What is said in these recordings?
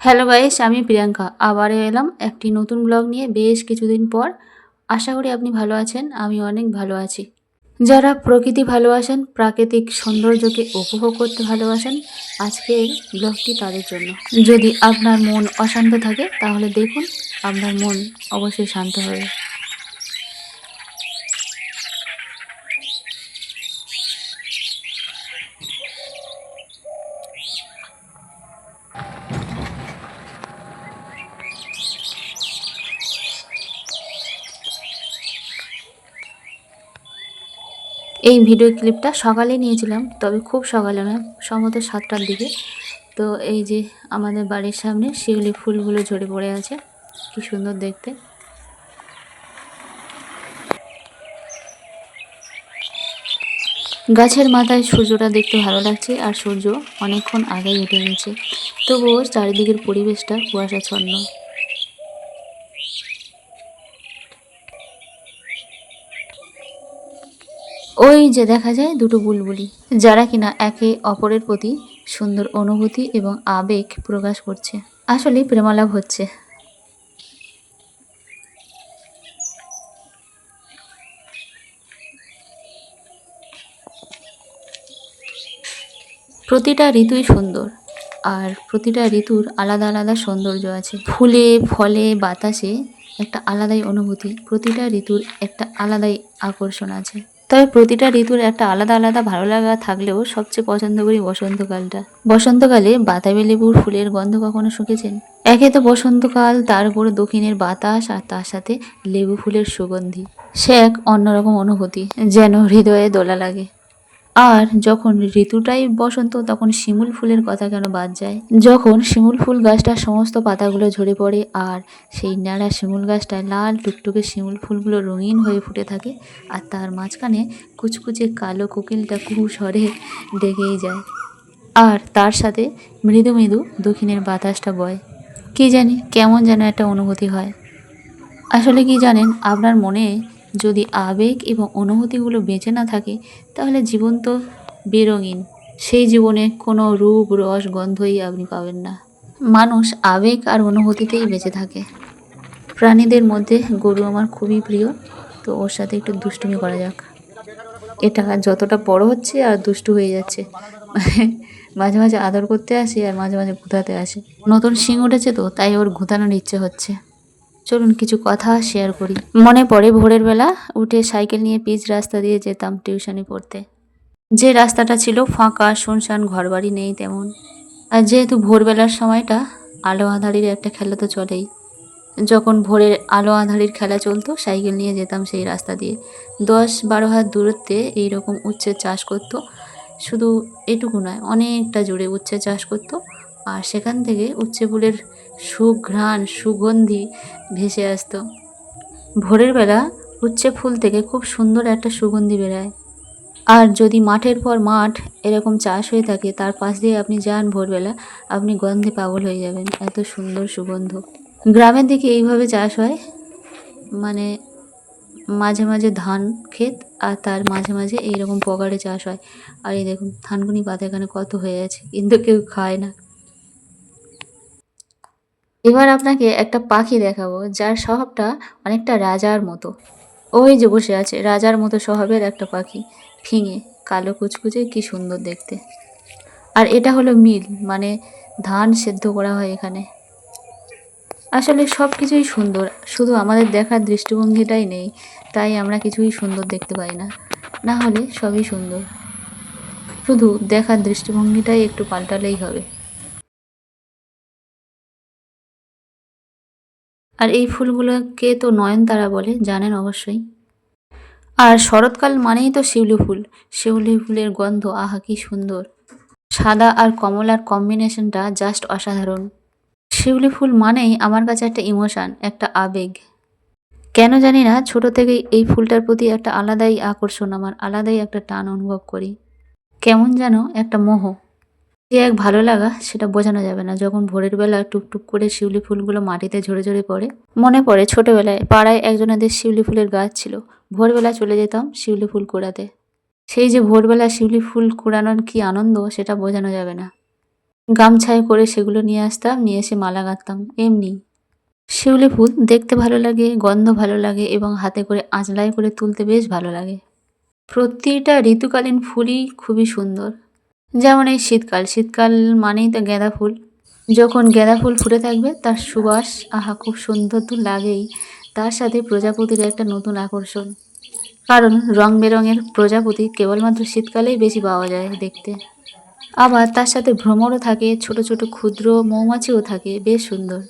Hello guys, আমি প্রিয়াঙ্কা। আবারও এলাম একটি নতুন ব্লগ নিয়ে বেশ কিছুদিন পর। আশা করি আপনি ভালো আছেন, আমি অনেক ভালো আছি। যারা প্রকৃতি ভালোবাসেন, প্রাকৃতিক সৌন্দর্যকে উপভোগ করতে ভালোবাসেন, আজকে এই ব্লগটি তাদের জন্য। যদি আপনার মন অশান্ত থাকে, তাহলে দেখুন, আপনার মন অবশ্যই শান্ত হবে। এই ভিডিও ক্লিপটা সকালে নিয়েছিলাম, তবে খুব সকালে নয়, সম্ভবত সাতটার দিকে। তো এই যে আমাদের বাড়ির সামনে শিউলি ফুলগুলো ঝরে পড়ে আছে, কি সুন্দর দেখতে। গাছের মাথায় সূর্যটা দেখতে ভালো লাগছে, আর সূর্য অনেকক্ষণ আগেই উঠে গেছে। তবুও চারিদিকের পরিবেশটা কুয়াশাচ্ছন্ন। ওই যে দেখা যায় দুটো বুলবুলি, যারা কিনা একে অপরের প্রতি সুন্দর অনুভূতি এবং আবেগ প্রকাশ করছে। আসলে প্রেমালাভ হচ্ছে। প্রতিটা ঋতুই সুন্দর, আর প্রতিটা ঋতুর আলাদা আলাদা সৌন্দর্য আছে। ফুলে, ফলে, বাতাসে একটা আলাদাই অনুভূতি, প্রতিটা ঋতুর একটা আলাদাই আকর্ষণ আছে। তবে প্রতিটা ঋতুর একটা আলাদা আলাদা ভালো লাগা থাকলেও সবচেয়ে পছন্দ করি বসন্তকালটা। বসন্তকালে বাতাবি লেবুর ফুলের গন্ধ কখনো শুকেছেন? একে তো বসন্তকাল, তার উপর দক্ষিণের বাতাস আর তার সাথে লেবু ফুলের সুগন্ধি। সে এক অন্যরকম অনুভূতি, যেন হৃদয়ে দোলা লাগে। আর যখন ঋতুটাই বসন্ত, তখন শিমুল ফুলের কথা কেন বাদ যায়? যখন শিমুল ফুল গাছটার সমস্ত পাতাগুলো ঝরে পড়ে আর সেই ন্যাড়া শিমুল গাছটায় লাল টুকটুকে শিমুল ফুলগুলো রঙিন হয়ে ফুটে থাকে আর তার মাঝখানে কুচকুচে কালো কোকিলটা কুহু ডেকেই যায়। আর তার সাথে মৃদু মৃদু দক্ষিণের বাতাসটা বয়। কি জানি কেমন যেন একটা অনুভূতি হয়। আসলে কি জানেন, আপনার মনে যদি আবেগ এবং অনুভূতিগুলো বেঁচে না থাকে, তাহলে জীবন তো বেরঙিন। সেই জীবনে কোনো রূপ, রস, গন্ধই আপনি পাবেন না। মানুষ আবেগ আর অনুভূতিতেই বেঁচে থাকে। প্রাণীদের মধ্যে গরু আমার খুবই প্রিয়, তো ওর সাথে একটু দুষ্টুমি করা যাক। এটা যতটা বড় হচ্ছে আর দুষ্টু হয়ে যাচ্ছে। মাঝে মাঝে আদর করতে আসে আর মাঝে মাঝে ঘুতাতে আসে। নতুন শিং উঠেছে তো, তাই ওর ঘুতানোর ইচ্ছে হচ্ছে। চলুন কিছু কথা শেয়ার করি। মনে পড়ে ভোরের বেলা উঠে সাইকেল নিয়ে পিচ রাস্তা দিয়ে যেতাম টিউশনি পড়তে। যে রাস্তাটা ছিল ফাঁকা, শুনশান, ঘরবাড়ি নেই তেমন। আর যেহেতু ভোরবেলার সময়টা, আলো আঁধারির একটা খেলা তো চলেই। যখন ভোরের আলো আঁধারির খেলা চলতো, সাইকেল নিয়ে যেতাম সেই রাস্তা দিয়ে। দশ বারো হাত দূরত্বে এইরকম উচ্ছের চাষ করতো। শুধু এটুকু নয়, অনেকটা জুড়ে উচ্ছে চাষ করতো। আর সেখান থেকে উচ্ছে ফুলের সুঘ্রাণ, সুগন্ধি ভেসে আসতো। ভোরের বেলা উচ্ছে ফুল থেকে খুব সুন্দর একটা সুগন্ধি বেরায়। আর যদি মাঠের পর মাঠ এরকম চাষ হয়ে থাকে, তার পাশ দিয়ে আপনি যান ভোরবেলা, আপনি গন্ধে পাগল হয়ে যাবেন। এত সুন্দর সুগন্ধ। গ্রামের দিকে এইভাবে চাষ হয় মানে মাঝে মাঝে ধান ক্ষেত আর তার মাঝে মাঝে এইরকম পগারে চাষ হয়। আর এই দেখুন, ধানগুনি পাতা এখানে কত হয়ে আছে। কিন্তু কেউ খায় না। এবার আপনাকে একটা পাখি দেখাবো, যার স্বভাবটা অনেকটা রাজার মতো। ওই যে বসে আছে, রাজার মতো স্বভাবের একটা পাখি। ফিঙে, কালো কুচকুচে, কি সুন্দর দেখতে। আর এটা হলো মিল মানে ধান সেদ্ধ করা হয় এখানে। আসলে সব কিছুই সুন্দর, শুধু আমাদের দেখার দৃষ্টিভঙ্গিটাই নেই, তাই আমরা কিছুই সুন্দর দেখতে পাই না। না হলে সবই সুন্দর। শুধু দেখার দৃষ্টিভঙ্গিটাই একটু পাল্টালেই হবে। আর এই ফুলগুলোকে তো নয়নতারা বলে, জানেন অবশ্যই। আর শরৎকাল মানেই তো শিউলি ফুল। শিউলি ফুলের গন্ধ, আহা, কি সুন্দর। সাদা আর কমলার কম্বিনেশনটা জাস্ট অসাধারণ। শিউলি ফুল মানেই আমার কাছে একটা ইমোশান, একটা আবেগ। কেন জানি না, ছোট থেকেই এই ফুলটার প্রতি একটা আলাদাই আকর্ষণ, আমার আলাদাই একটা টান অনুভব করি। কেমন যেন একটা মোহ। যে এক ভালো লাগা, সেটা বোঝানো যাবে না। যখন ভোরের বেলা টুকটুক করে শিউলি ফুলগুলো মাটিতে ঝরে ঝরে পড়ে, মনে পড়ে ছোটোবেলায় পাড়ায় একজনাদের শিউলি ফুলের গাছ ছিল। ভোরবেলা চলে যেতাম শিউলি ফুল কুড়াতে। সেই যে ভোরবেলা শিউলি ফুল কুড়ানোর কি আনন্দ, সেটা বোঝানো যাবে না। গামছায় করে সেগুলো নিয়ে আসতাম, নিয়ে এসে মালা গাঁথতাম, এমনি। শিউলি ফুল দেখতে ভালো লাগে, গন্ধ ভালো লাগে এবং হাতে করে আঁচলাই করে তুলতে বেশ ভালো লাগে। প্রতিটা ঋতুকালীন ফুলই খুবই সুন্দর। যেমন এই শীতকাল। শীতকাল মানেই তো গাঁদা ফুল। যখন গাঁদা ফুল ফুটে থাকবে, তার সুবাস, আহা, খুব সুন্দর তো লাগেই। তার সাথে প্রজাপতির একটা নতুন আকর্ষণ। কারণ রং বেরঙের প্রজাপতি কেবলমাত্র শীতকালেই বেশি পাওয়া যায় দেখতে। আবার তার সাথে ভ্রমরও থাকে, ছোট ছোট ক্ষুদ্র মৌমাছিও থাকে, বেশ সুন্দর।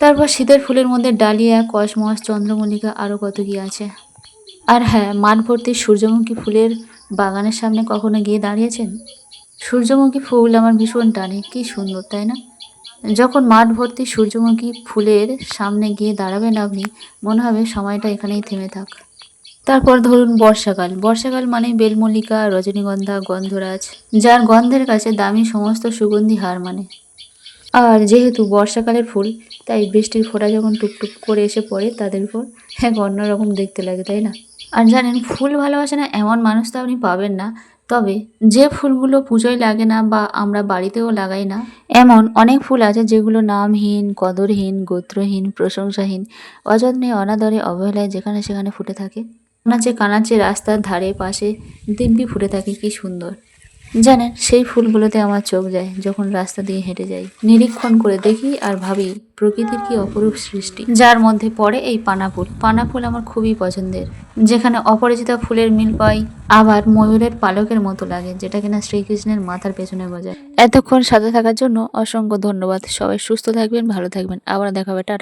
তারপর শীতের ফুলের মধ্যে ডালিয়া, কসমস, চন্দ্রমল্লিকা আরও কত কি আছে। আর হ্যাঁ মাঠ ভর্তি সূর্যমুখী ফুলের বাগানের সামনে কখনো গিয়ে দাঁড়িয়েছেন? সূর্যমুখী ফুল আমার ভীষণ টানে, কি সুন্দর, তাই না? যখন মাঠ ভর্তি সূর্যমুখী ফুলের সামনে গিয়ে দাঁড়াবেন আপনি, মনে হবে সময়টা এখানেই থেমে থাক। তারপর ধরুন বর্ষাকাল। বর্ষাকাল মানে বেলমল্লিকা, রজনীগন্ধা, গন্ধরাজ, যার গন্ধের কাছে দামি সমস্ত সুগন্ধি হার মানে। আর যেহেতু বর্ষাকালের ফুল, তাই বৃষ্টির ফোঁটা যখন টুকটুক করে এসে পড়ে, তাদের উপর এক অন্যরকম দেখতে লাগে, তাই না? আর জানেন, ফুল ভালোবাসে না এমন মানুষ তো আপনি পাবেন না তবে যে ফুলগুলো পুজোয় লাগে না বা আমরা বাড়িতেও লাগাই না, এমন অনেক ফুল আছে যেগুলো নামহীন, কদরহীন, গোত্রহীন, প্রশংসাহীন, অযত্নে অনাদরে অবহেলায় যেখানে সেখানে ফুটে থাকে। কানাচে কানাচে রাস্তার ধারে পাশে দিব্যি ফুটে থাকে, কি সুন্দর। জানেন, সেই ফুলগুলোতে আমার চোখ যায় যখন রাস্তা দিয়ে হেঁটে যাই। নিরীক্ষণ করে দেখি আর ভাবি, প্রকৃতির কি অপরূপ সৃষ্টি। যার মধ্যে পড়ে এই পানা ফুল পানা ফুল আমার খুবই পছন্দের। যেখানে অপরিচিত ফুলের মিল পাই, আবার ময়ূরের পালকের মতো লাগে, যেটা কিনা শ্রীকৃষ্ণের মাথার পেছনে গজায় এতক্ষণ সাথে থাকার জন্য অসংখ্য ধন্যবাদ। সবাই সুস্থ থাকবেন, ভালো থাকবেন। আবার দেখাবে। টাটা।